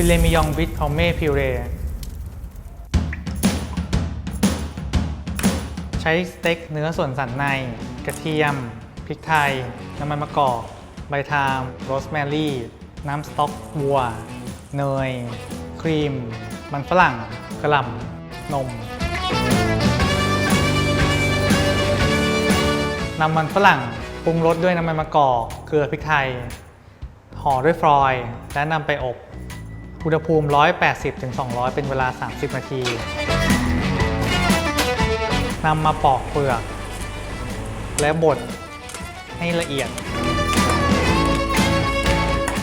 ิเลมิยองบิทพอเม่พิวเรใช้สเต็กเนื้อส่วนสันใน กระเทียม พริกไทย น้ำมันมะกอก ใบทามโรสแมรี่ น้ำสต๊อกวัว เนย ครีม มันฝรั่ง กระหล่ำ นม นำมันฝรั่งปรุงรสด้วยน้ำมันมะกอก เกลือพริกไทยห่อด้วยฟรอยล์และนำไปอบ อุณหภูมิ 180-200 เป็นเวลา 30 นาทีนำมาปอกเปลือก และบดให้ละเอียด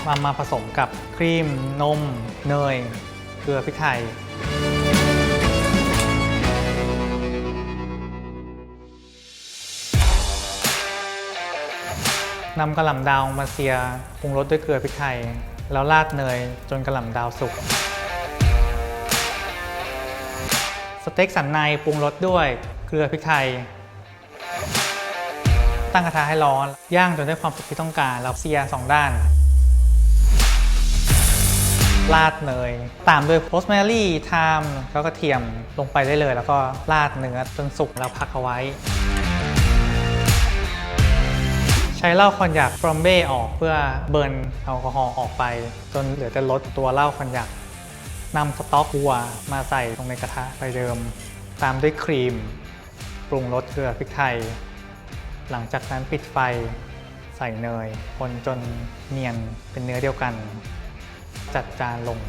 มามาผสมกับครีม นม เนย เกลือพริกไทย นำกระหล่ำดาวมาเซียปรุงรสด้วยเกลือพริกไทย แล้วราดเนยจนกระหล่ำดาวสุก สเต็กสันในปรุงรสด้วยเกลือพริกไทย ตั้งกระทะให้ร้อน ย่างจนได้ความสุกที่ต้องการ แล้วเซียสองด้าน ราดเนย ตามด้วยโ o สแมรี่ไทม์แล้วก็เทียมลงไปได้เลย แล้วก็ราดเนื้อจนสุกแล้วพักเอาไว้ ใช้เหล้าคอนยักฟรอมเบ้ออกเพื่อเบิร์นแอลกอฮอล์ออกไป จนเหลือแต่รสตัวเหล้าคอนยักนำสต๊อกวัวมาใส่ลงในกระทะไปเดิม ตามด้วยครีม ปรุงรสเกลือพริกไทย หลังจากนั้นปิดไฟใส่เนยคนจนเนียนเป็นเนื้อเดียวกัน จัดจานลง